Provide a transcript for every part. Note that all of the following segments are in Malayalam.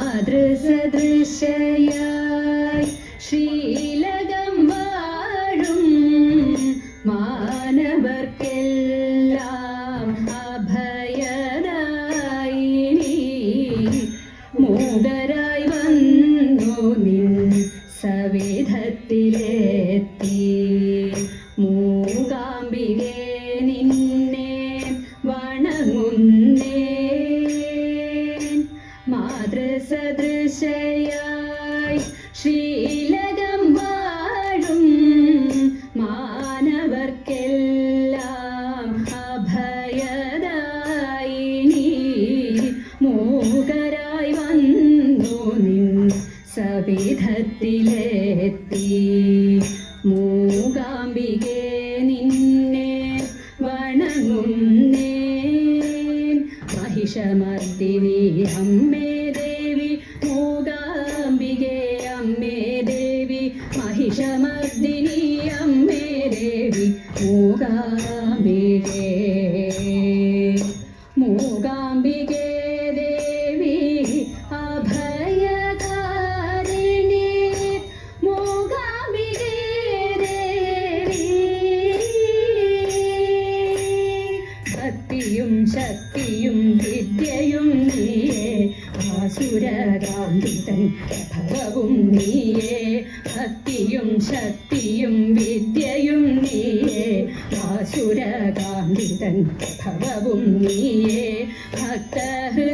मातृसदृशया श्रीलगा Shamadini ശക്തിയും വിദ്യയും നീയേ. ആസുരകാന്തിതൻ ഭവവും നീയേ. ഭക്തഹൃദന്തത്തിൽ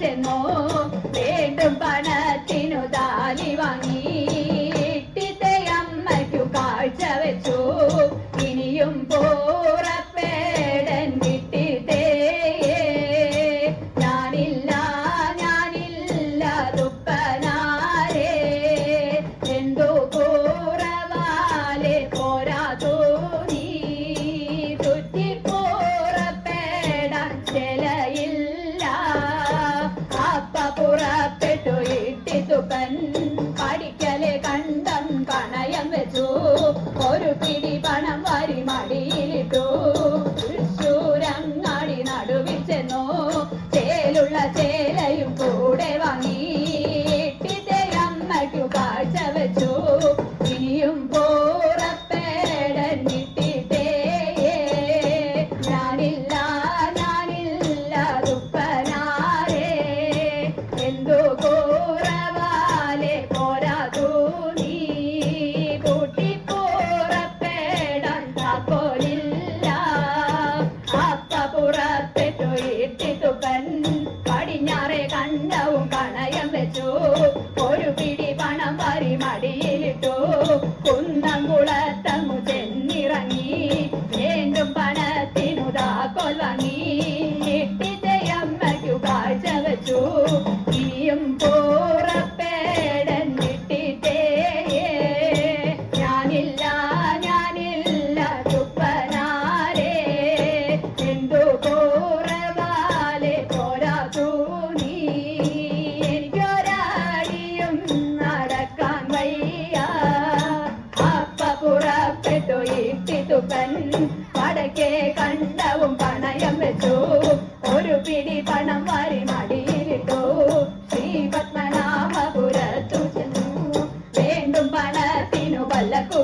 什么哎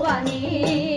我爱你。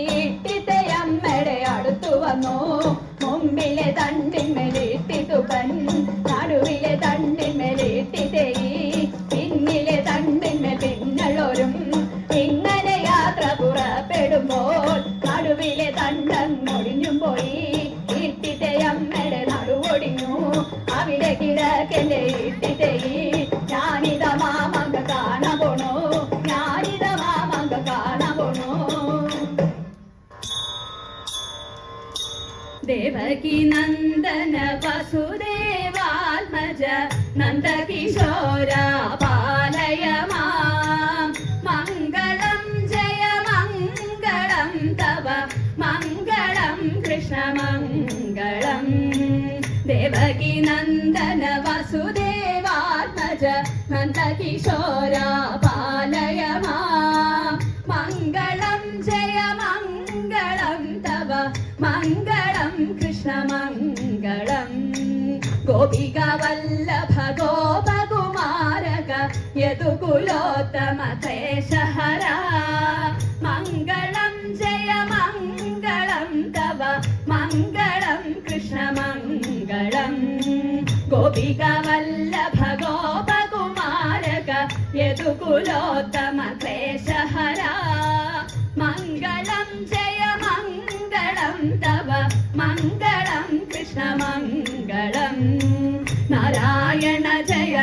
ദേവകി നന്ദന വസുദേവാത്മജ നന്ദകിശോര പാലയ മംഗളം ജയ മംഗളം തവ മംഗളം കൃഷ്ണ മംഗളം. ദേവകി നന്ദന വസുദേവാത്മജ നന്ദകിശോര പാലയ മംഗളം മംഗളം കൃഷ്ണ മംഗളം. ഗോപിക വല്ലഭ മംഗളം ജയ മംഗളം തവ മംഗളം കൃഷ്ണ മംഗളം. ഗോപിക വല്ലഭ മംഗളം ജയ മംഗളം തവ മംഗളം കൃഷ്ണ മംഗളം നാരായണ ജയ